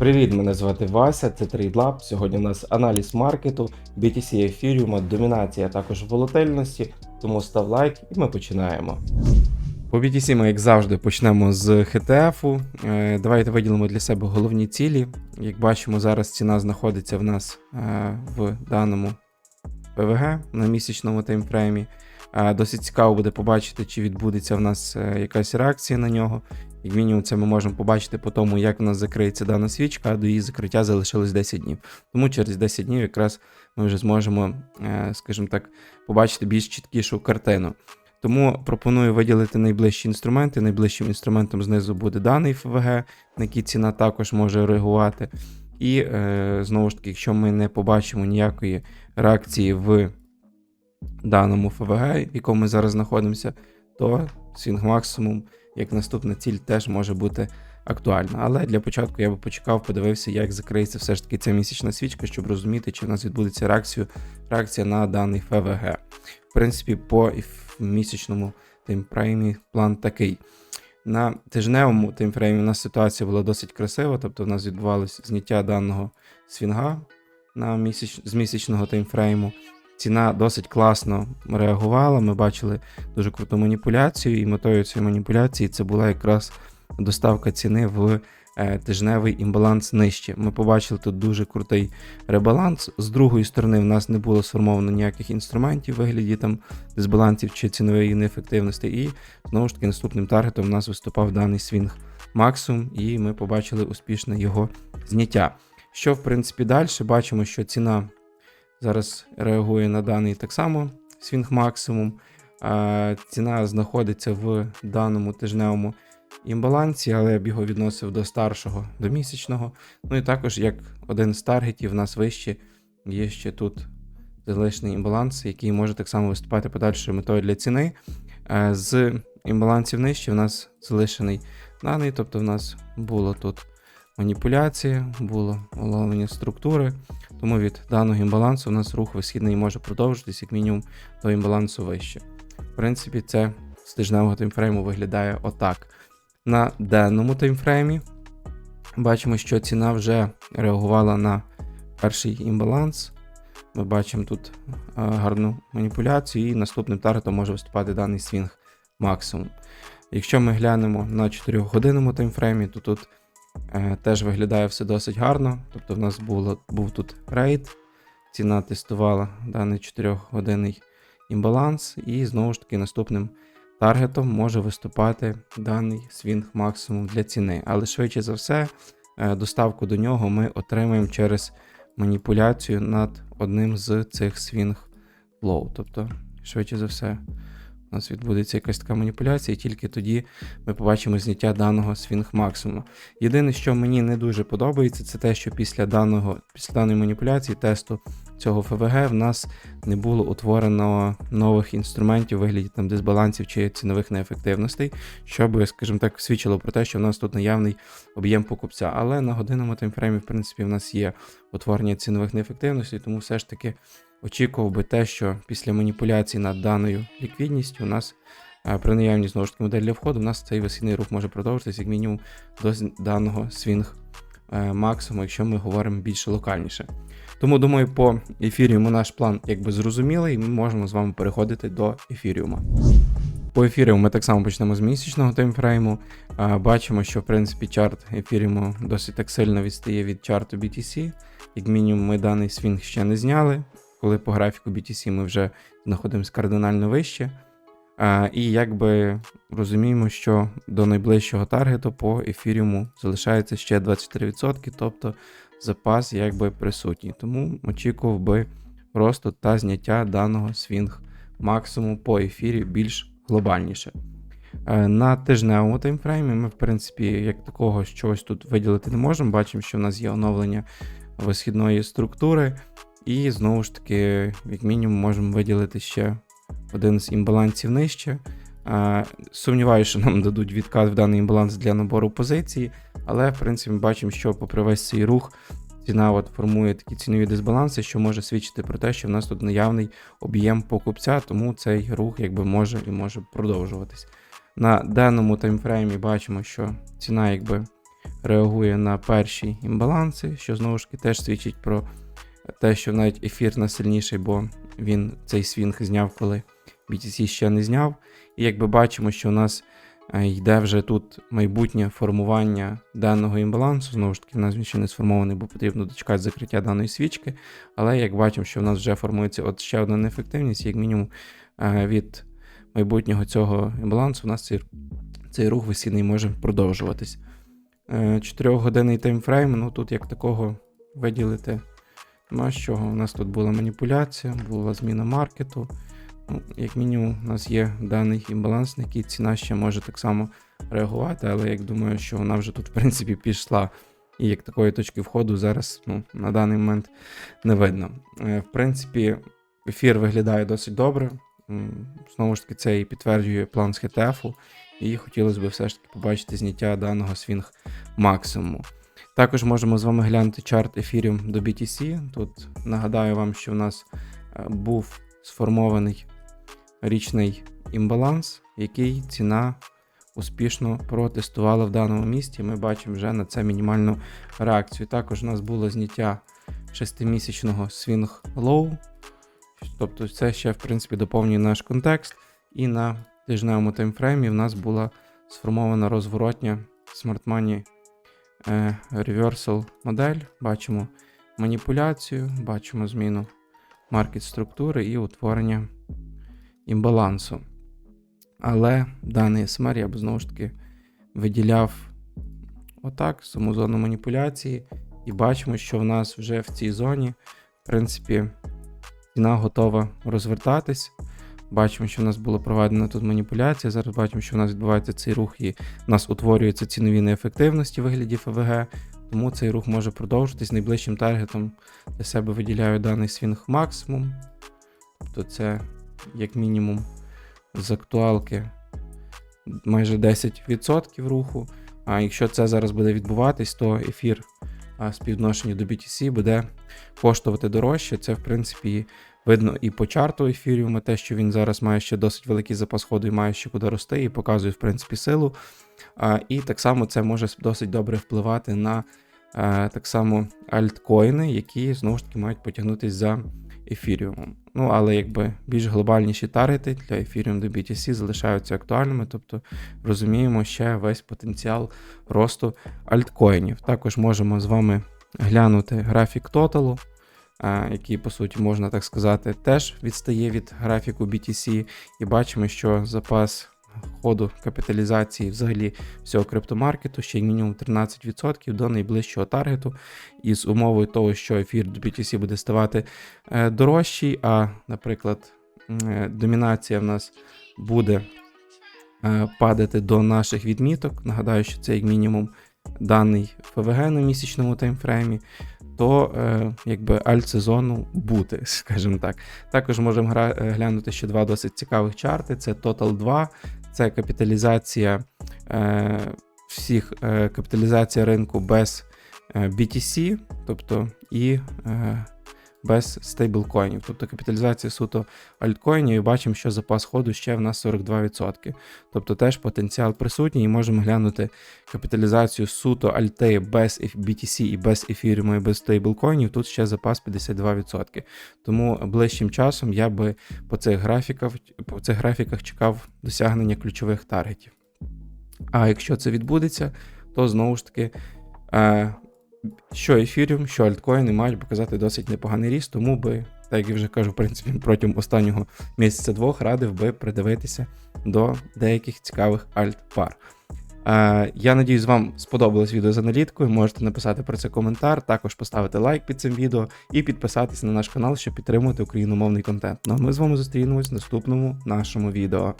Привіт, мене звати Вася, це TradeLab. Сьогодні у нас аналіз маркету, BTC ефіріума, домінація, а також волатильності. Тому став лайк і ми починаємо. По BTC ми, як завжди, почнемо з HTF. Е, Давайте виділимо для себе головні цілі. Як бачимо, зараз ціна знаходиться в нас е, в даному ПВГ на місячному таймфреймі. Е, Досить цікаво буде побачити, чи відбудеться в нас е, якась реакція на нього. Як мінімум, це ми можемо побачити по тому, як в нас закриється дана свічка, а до її закриття залишилось 10 днів. Тому через 10 днів якраз ми вже зможемо, е, скажімо так, побачити більш чіткішу картину. Тому пропоную виділити найближчі інструменти. Найближчим інструментом знизу буде даний ФВГ, на який ціна також може реагувати. І знову ж таки, якщо ми не побачимо ніякої реакції в даному ФВГ, в якому ми зараз знаходимося, то свінг максимум як наступна ціль теж може бути актуальна. Але для початку я би почекав, подивився, як закриється все ж таки ця місячна свічка, щоб розуміти, чи в нас відбудеться реакцію, реакція на даний ФВГ. В принципі, по місячному таймфреймі план такий. На тижневому таймфреймі у нас ситуація була досить красива, тобто в нас відбувалося зняття даного свінга на місяч... з місячного таймфрейму. Ціна досить класно реагувала. Ми бачили дуже круту маніпуляцію, і метою цієї маніпуляції це була якраз доставка ціни в е, тижневий імбаланс нижче. Ми побачили тут дуже крутий ребаланс. З другої сторони, в нас не було сформовано ніяких інструментів в вигляді там дисбалансів чи цінової неефективності. І знову ж таки наступним таргетом у нас виступав даний свінг максимум, і ми побачили успішне його зняття. Що в принципі далі? Бачимо, що ціна зараз реагує на даний так само свінг максимум. Ціна знаходиться в даному тижневому імбалансі, але я б його відносив до старшого, до місячного. Ну і також, як один з таргетів, у нас вище є ще тут залишний імбаланс, який може так само виступати подальшою метою для ціни. З імбалансів нижче в нас залишений даний, тобто в нас було тут маніпуляція, було оновлення структури. Тому від даного імбалансу у нас рух висхідний може продовжитись як мінімум до імбалансу вище. В принципі, це з тижневого таймфрейму виглядає отак. На денному таймфреймі бачимо, що ціна вже реагувала на перший імбаланс. Ми бачимо тут е, гарну маніпуляцію, і наступним таргетом може виступати даний свінг максимум. Якщо ми глянемо на 4-годинному таймфреймі, то тут теж виглядає все досить гарно. Тобто в нас було, був тут рейд, ціна тестувала даний 4-годинний імбаланс, і знову ж таки наступним таргетом може виступати даний свінг максимум для ціни. Але швидше за все, е, доставку до нього ми отримаємо через маніпуляцію над одним з цих свінг лоу. Тобто, швидше за все, у нас відбудеться якась така маніпуляція, і тільки тоді ми побачимо зняття даного свінг максимуму. Єдине, що мені не дуже подобається, це те, що після даного, після даної маніпуляції тесту цього ФВГ в нас не було утворено нових інструментів у вигляді там дисбалансів чи цінових неефективностей, що би, скажімо так, свідчило про те, що в нас тут наявний об'єм покупця. Але на годинному таймфреймі, в принципі, в нас є утворення цінових неефективностей, тому все ж таки очікував би те, що після маніпуляції над даною ліквідністю у нас е, при наявній знову ж таки моделі для входу, у нас цей весільний рух може продовжитися як мінімум до даного свінг е, максимуму, якщо ми говоримо більше локальніше. Тому думаю, по ефіріуму наш план якби зрозумілий, і ми можемо з вами переходити до ефіріума. По ефіріуму ми так само почнемо з місячного таймфрейму. Бачимо, що в принципі чарт ефіріуму досить так сильно відстає від чарту BTC. Як мінімум, ми даний свінг ще не зняли, коли по графіку BTC ми вже знаходимося кардинально вище. А, І якби розуміємо, що до найближчого таргету по ефіріуму залишається ще 23%, тобто запас якби присутній. Тому очікував би росту та зняття даного свінг максимум по ефірі більш глобальніше. Е, На тижневому таймфреймі ми, в принципі, як такого щось тут виділити не можемо. Бачимо, що в нас є оновлення висхідної структури, і знову ж таки, як мінімум, можемо виділити ще один з імбалансів нижче. Сумніваюся, що нам дадуть відкат в даний імбаланс для набору позиції, але в принципі ми бачимо, що попри весь цей рух ціна от формує такі цінові дисбаланси, що може свідчити про те, що в нас тут наявний об'єм покупця, тому цей рух якби може і може продовжуватись. На даному таймфреймі бачимо, що ціна якби реагує на перші імбаланси, що знову ж таки теж свідчить про те, що навіть ефір насильніший, бо він цей свінг зняв, коли BTC ще не зняв. І якби бачимо, що у нас е, йде вже тут майбутнє формування даного імбалансу. Знову ж таки, в нас він ще не сформований, бо потрібно дочекати закриття даної свічки. Але як бачимо, що в нас вже формується от ще одна неефективність, як мінімум е, від майбутнього цього імбалансу, у нас цей, цей рух весільний може продовжуватись. 4-годинний таймфрейм, ну тут як такого виділити. Нема з чого. У нас тут була маніпуляція, була зміна маркету. Ну, Як мінімум, у нас є даний імбаланс, на який ціна ще може так само реагувати, але як думаю, що вона вже тут, в принципі, пішла. І як такої точки входу зараз ну, на даний момент не видно. Е, В принципі, ефір виглядає досить добре. Знову ж таки, це і підтверджує план з хетефу. І хотілося б все ж таки побачити зняття даного свінг максимуму. Також можемо з вами глянути чарт ефіріум до BTC. Тут нагадаю вам, що в нас е, був сформований річний імбаланс, який ціна успішно протестувала в даному місці. Ми бачимо вже на це мінімальну реакцію. Також у нас було зняття 6-місячного swing low. Тобто, це ще, в принципі, доповнює наш контекст. І на тижневому таймфреймі в нас була сформована розворотня е, Reversal модель. Бачимо маніпуляцію, бачимо зміну маркет структури і утворення імбалансу. Але даний SMR я б знову ж таки виділяв отак, саму зону маніпуляції, і бачимо, що в нас вже в цій зоні, в принципі, ціна готова розвертатись. Бачимо, що в нас була проведена тут маніпуляція. Зараз бачимо, що в нас відбувається цей рух, і в нас утворюються цінові неефективності в вигляді ФВГ. Тому цей рух може продовжитись. Найближчим таргетом для себе виділяю даний свінг максимум. Тобто це, як мінімум, з актуалки майже 10% руху. А якщо це зараз буде відбуватись, то ефір а, співвідношенню до BTC буде коштувати дорожче. Це, в принципі, видно і по чарту ефіріума, те, що він зараз має ще досить великий запас ходу і має ще куди рости, і показує, в принципі, силу. І так само це може досить добре впливати на а, так само альткоїни, які знову ж таки мають потягнутися за ефіріумом. Ну, але якби більш глобальніші таргети для ефіріум до BTC залишаються актуальними, тобто розуміємо ще весь потенціал росту альткоїнів. Також можемо з вами глянути графік тоталу, який, по суті, можна так сказати, теж відстає від графіку BTC, і бачимо, що запас ходу капіталізації взагалі всього криптомаркету ще мінімум 13% до найближчого таргету, і з умовою того, що ефір до BTC буде ставати е, дорожчий, а, наприклад, е, домінація в нас буде е, падати до наших відміток. Нагадаю, що це як мінімум даний ФВГ на місячному таймфреймі, то е, якби альт-сезону бути, скажімо так. Також можемо гра- е, глянути ще два досить цікавих чарти: це Total 2, це капіталізація е, всіх е, капіталізація ринку без е, BTC, тобто і е, без стейблкоїнів, тобто капіталізація суто альткоїнів, і бачимо, що запас ходу ще в нас 42%. Тобто теж потенціал присутній, і можемо глянути капіталізацію суто альти без BTC і без ефіріуму, і без стейблкоїнів. Тут ще запас 52%. Тому ближчим часом я би по цих графіках, по цих графіках чекав досягнення ключових таргетів. А якщо це відбудеться, то знову ж таки. Що ефіріум, що альткоїни мають показати досить непоганий ріст, тому би, так як я вже кажу, в принципі, протягом останнього місяця-двох радив би придивитися до деяких цікавих альт-пар. Е, я надіюсь, вам сподобалось відео з аналіткою. Можете написати про це коментар, також поставити лайк під цим відео і підписатися на наш канал, щоб підтримувати україномовний контент. Ну а ми з вами зустрінемось в наступному нашому відео.